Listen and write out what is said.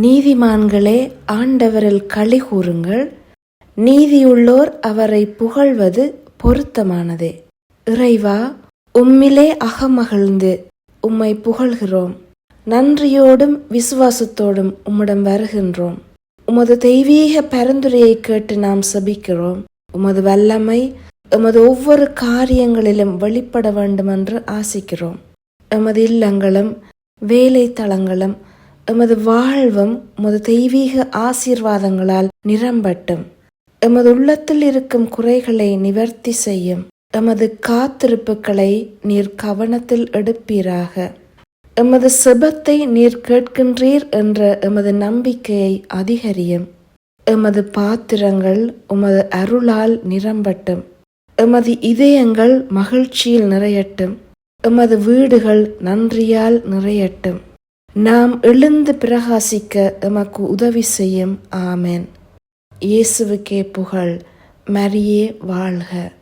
நீதிமான்களே ஆண்டவரில் களி கூறுங்கள். நீதியுள்ளோர் அவரை புகழ்வது பொருத்தமானதே. இறைவா உம்மிலே அகமகிழ்ந்து உம்மை புகழ்கிறோம். நன்றியோடும் விசுவாசத்தோடும் உம்மிடம் வருகின்றோம். உமது தெய்வீக பரிந்துரையை கேட்டு நாம் சபிக்கிறோம். உமது வல்லமை எமது ஒவ்வொரு காரியங்களிலும் வெளிப்பட வேண்டும் என்று ஆசிக்கிறோம். எமது இல்லங்களும் வேலை தளங்களும் எமது வாழ்வும் உமது தெய்வீக ஆசீர்வாதங்களால் நிரம்பட்டும். எமது உள்ளத்தில் இருக்கும் குறைகளை நிவர்த்தி செய்யும். எமது காத்திருப்புகளை நீர் கவனத்தில் எடுப்பீராக. எமது செபத்தை நீர் கேட்கின்றீர் என்ற எமது நம்பிக்கையை அதிகரியும். எமது பாத்திரங்கள் உமது அருளால் நிரம்பட்டும். எமது இதயங்கள் மகிழ்ச்சியில் நிறையட்டும். எமது வீடுகள் நன்றியால் நிறையட்டும். நாம் எழுந்து பிரகாசிக்க எமக்கு உதவி செய்யும். ஆமென். இயேசுவுக்கே புகழ். மரியே வாழ்க.